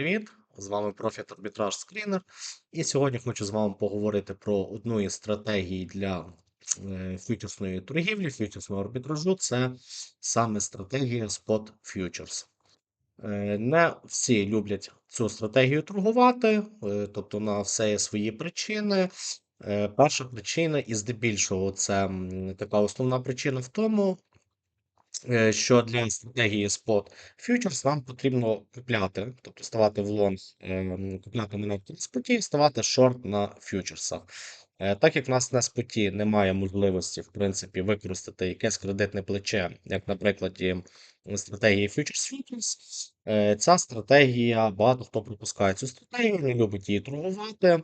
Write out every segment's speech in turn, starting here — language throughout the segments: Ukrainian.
привіт! З вами Profit Arbitrage Screener. І сьогодні хочу з вами поговорити про одну із стратегій для е, фьючерсної торгівлі, фьючерсного арбітражу. Це саме стратегія Spot Futures. Е, Не всі люблять цю стратегію торгувати, е, тобто на все є свої причини. Перша причина, і здебільшого, це така основна причина в тому, що для стратегії Spot Futures вам потрібно купляти, тобто ставати в лонг, е, купляти монетки споті, ставати шорт на фьючерсах. Е, Так як в нас на споті немає можливості, в принципі, використати якесь кредитне плече, як, наприклад, стратегії Futures Futures, е, ця стратегія, багато хто пропускає цю стратегію, не любить її торгувати.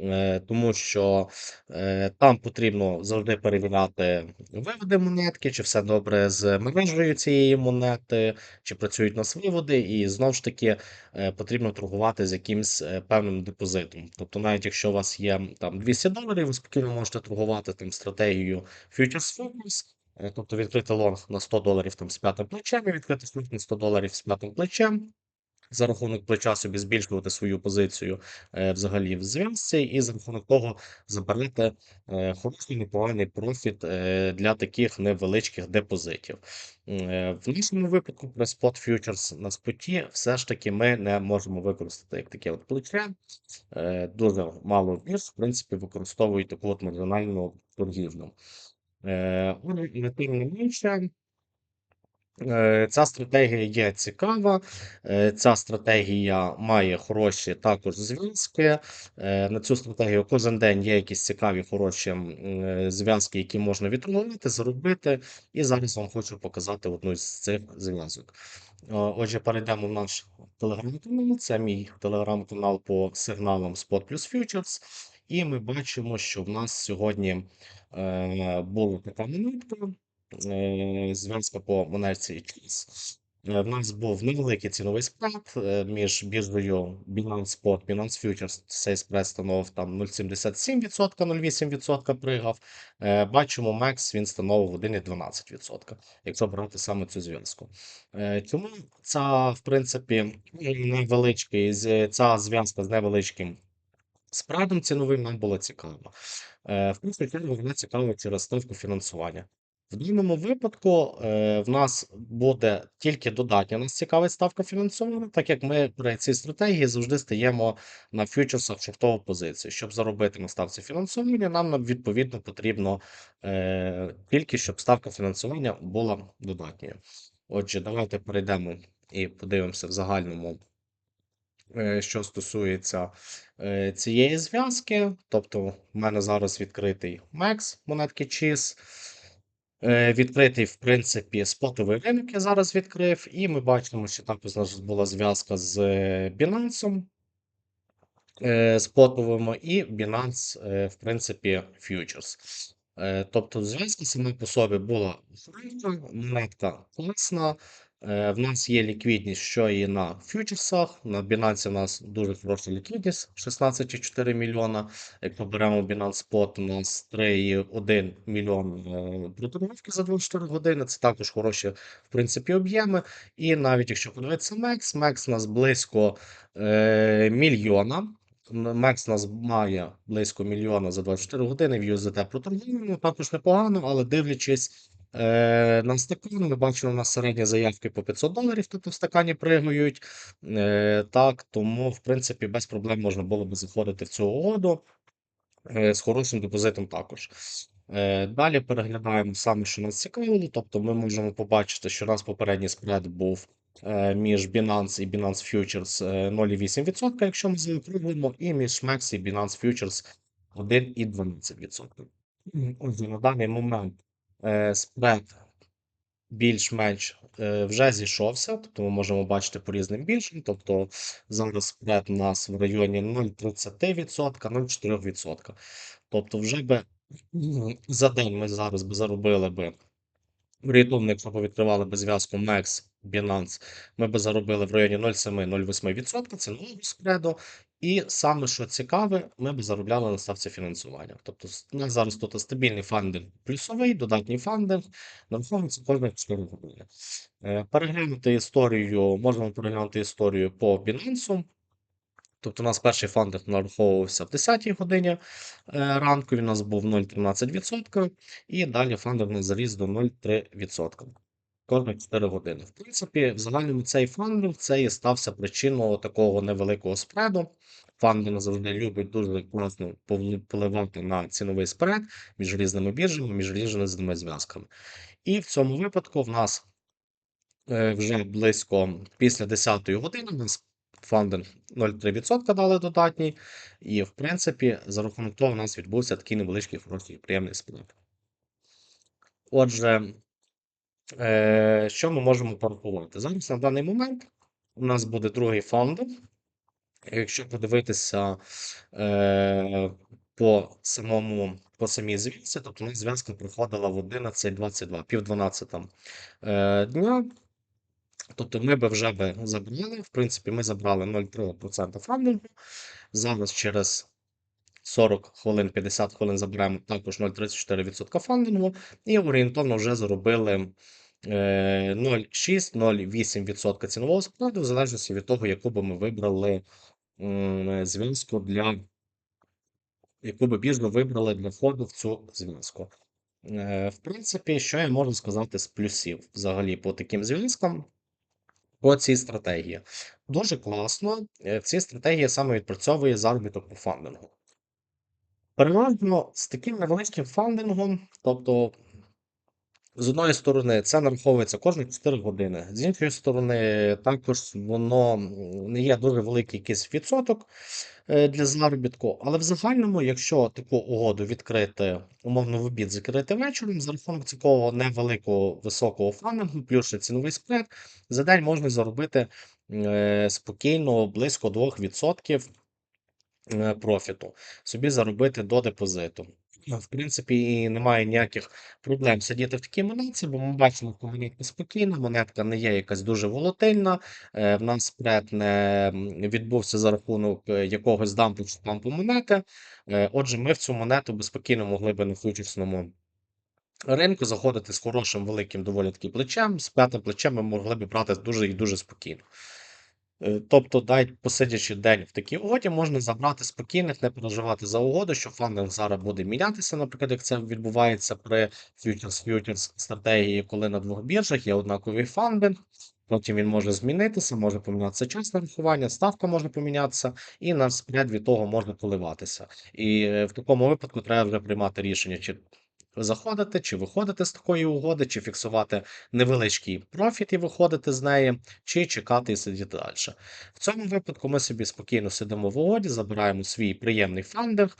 Е, Тому що е, там потрібно завжди перевіряти виводи монетки, чи все добре з мережею цієї монети, чи працюють у нас виводи, і знову ж таки е, потрібно торгувати з якимсь певним депозитом. Тобто, навіть якщо у вас є там 200 доларів, ви спокійно можете торгувати там стратегією Futures Focus, тобто відкрити лонг на 100 доларів там з п'ятим плечем і відкрити на 100 доларів з п'ятим плечем. За рахунок плеча собі збільшувати свою позицію е, взагалі в зв'язці, і за рахунок того заберете е, хороший непоганий профіт е, для таких невеличких депозитів. Е, В нашому випадку при Spot Futures на споті все ж таки ми не можемо використати як таке от плече. Е, Дуже мало бірж, в принципі, використовують таку от маржинальну торгівлю. Е, тим не менше, Ця стратегія є цікава, е, ця стратегія має хороші також зв'язки. Е, На цю стратегію кожен день є якісь цікаві, хороші е, зв'язки, які можна відторгувати, заробити. І зараз вам хочу показати одну з цих зв'язок. Е, Отже, перейдемо в наш телеграм-канал. Це мій телеграм-канал по сигналам Spot plus Futures. І ми бачимо, що в нас сьогодні е, була така монетка е, зв'язка по монетці час. Е, В нас був невеликий ціновий спад е, між біржею Binance Spot, Binance Futures. Цей спред становив там 0,77%, 0,8% пригав. Е, Бачимо, Max він становив 1,12%, якщо брати саме цю зв'язку. Е, Тому ця, в принципі, невеличкий, ця зв'язка з невеличким спредом ціновим нам було цікаво. Е, В першу чергу вона цікава через ставку фінансування. В даному випадку е, в нас буде тільки додатня нас цікавить ставка фінансування, так як ми при цій стратегії завжди стаємо на фьючерсах шортову позицію. Щоб заробити на ставці фінансування, нам відповідно потрібно е, тільки щоб ставка фінансування була додатньою. Отже, давайте перейдемо і подивимося в загальному е, що стосується е, цієї зв'язки. Тобто, в мене зараз відкритий MEX монетки CHIS. Е, Відкритий, в принципі, спотовий ринок я зараз відкрив, і ми бачимо, що там була зв'язка з е, Binance спотовим, спотовими і Binance, е, в принципі. Е, Тобто зв'язка сама по собі була хороша, монетка класна. Е, В нас є ліквідність, що і на фьючерсах. На Binance у нас дуже хороша ліквідність 16,4 мільйона. Якщо беремо Binance Spot, у нас 3,1 мільйон е, проторговки за 24 години. Це також хороші, в принципі, об'єми. І навіть якщо подивитися Max, Max у нас близько е, мільйона. Мекс нас має близько мільйона за 24 години в USDT проторгуємо, також непогано, але дивлячись е, на стакан, ми бачимо, у нас середні заявки по 500 доларів, тобто в стакані пригають. Е, так, тому, в принципі, без проблем можна було би заходити в цю угоду е, з хорошим депозитом також. Е, Далі переглядаємо саме, що нас цікавило. Тобто ми можемо побачити, що у нас попередній спред був е, між Binance і Binance Futures е, 0,8%, якщо ми заокруглимо, і між MEX і Binance Futures 1,12%. Мгм. Отже, на даний момент е, спред більш-менш е, вже зійшовся, тобто ми можемо бачити по різним більшим. Тобто зараз спред у нас в районі 0,30%, 0,4%. Тобто вже би за день ми зараз би заробили би Орієнтовно, якщо відкривали без зв'язку MEX, Binance, ми б заробили в районі 0,7-0,8% це цінового спреду. І саме що цікаве, ми б заробляли на ставці фінансування. Тобто у нас зараз тут стабільний фандинг плюсовий, додатній фандинг, нараховується кожних 4 години. Е, Переглянути історію, можемо переглянути історію по Binance. Тобто у нас перший фандинг нараховувався в 10-й годині е, ранку, він у нас був 0,13%, і далі нас заліз до 0,3% кожні 4 години. В принципі, в загальному цей фандинг це і стався причиною такого невеликого спреду. Фандинг завжди любить дуже класно впливати на ціновий спред між різними біржами, між різними зв'язками. І в цьому випадку в нас е, вже близько після 10-ї години у нас фандинг 0,3% дали додатній. І, в принципі, за рахунок того, у нас відбувся такий невеличкий хороший приємний спред. Отже, е, що ми можемо порахувати? Зараз на даний момент у нас буде другий фандинг. Якщо подивитися е, по самому по самій зв'язці, тобто у нас зв'язка проходила в 11.22, пів 12 е, дня. Тобто ми би вже би забрали, в принципі, ми забрали 0,3% фандингу. Зараз через 40 хвилин, 50 хвилин заберемо також 0,34% фандингу і орієнтовно вже заробили е, 0,6-0,8% цінового складу, в залежності від того, яку би ми вибрали зв'язку для яку би біржу вибрали для входу в цю зв'язку. Е, В принципі, що я можу сказати з плюсів взагалі по таким зв'язкам, по цій стратегії. Дуже класно. е, В цій стратегії саме відпрацьовує заробіток по фандингу. Переважно з таким невеличким фандингом, тобто з одної сторони, це нараховується кожні 4 години. З іншої сторони, також воно не є дуже великий якийсь відсоток для заробітку. Але в загальному, якщо таку угоду відкрити, умовно в обід закрити вечором, за рахунок такого невеликого високого фандингу, плюс ціновий спред, за день можна заробити е, спокійно близько 2% е, профіту, собі заробити до депозиту. Ну, В принципі, і немає ніяких проблем сидіти в такій монетці, бо ми бачимо, що монетка спокійна, монетка не є якась дуже волатильна. е, В нас спред не відбувся за рахунок е, якогось дампу чи пампу монети. Е, Отже, ми в цю монету би спокійно могли би на фьючерсному ринку заходити з хорошим великим доволі таки плечем. З п'ятим плечем ми могли б брати дуже і дуже спокійно. Е, Тобто, навіть посидячи день в такій угоді, можна забрати спокійних, не переживати за угоду, що фандинг зараз буде мінятися, наприклад, як це відбувається при futures стратегії, коли на двох біржах є однаковий фандинг. Потім він може змінитися, може помінятися час нарахування, ставка може помінятися, і наш спред від того може коливатися. І е, в такому випадку треба вже приймати рішення, чи заходити, чи виходити з такої угоди, чи фіксувати невеличкий профіт і виходити з неї, чи чекати і сидіти далі. В цьому випадку ми собі спокійно сидимо в угоді, забираємо свій приємний фандинг,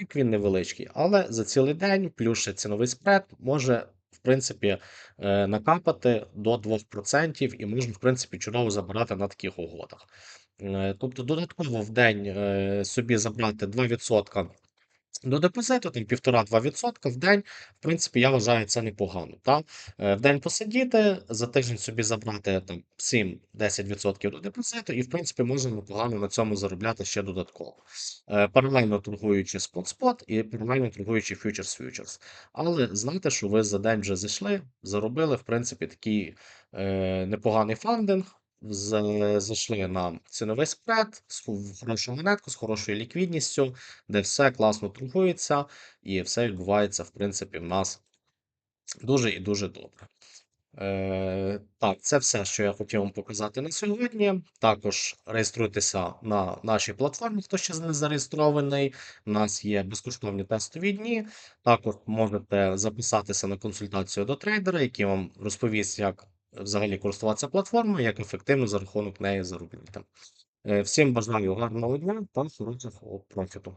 як він невеличкий, але за цілий день, плюс ще ціновий спред, може. В принципі, е, накапати до 2% і можна, в принципі, чудово забирати на таких угодах. Е, Тобто, додатково в день е, собі забрати 2% до депозиту, там 1,5-2% в день, в принципі, я вважаю це непогано. Та? Е, В день посидіти, за тиждень собі забрати там 7-10% до депозиту, і в принципі можна непогано на цьому заробляти ще додатково. Е, Паралельно торгуючи спот-спот і паралельно торгуючи фьючерс-фьючерс. Але знайте, що ви за день вже зайшли, заробили, в принципі, такий е, непоганий фандинг. Зайшли на ціновий спред, з хорошу монетку, з хорошою ліквідністю, де все класно торгується, і все відбувається, в принципі, в нас дуже і дуже добре. Е, так, це все, що я хотів вам показати на сьогодні. Також реєструйтеся на нашій платформі, хто ще не зареєстрований. У нас є безкоштовні тестові дні. Також можете записатися на консультацію до трейдера, який вам розповість, як взагалі користуватися платформою, як ефективно за рахунок неї заробляти. Е, Всім бажаю гарного дня та хорошого профіту.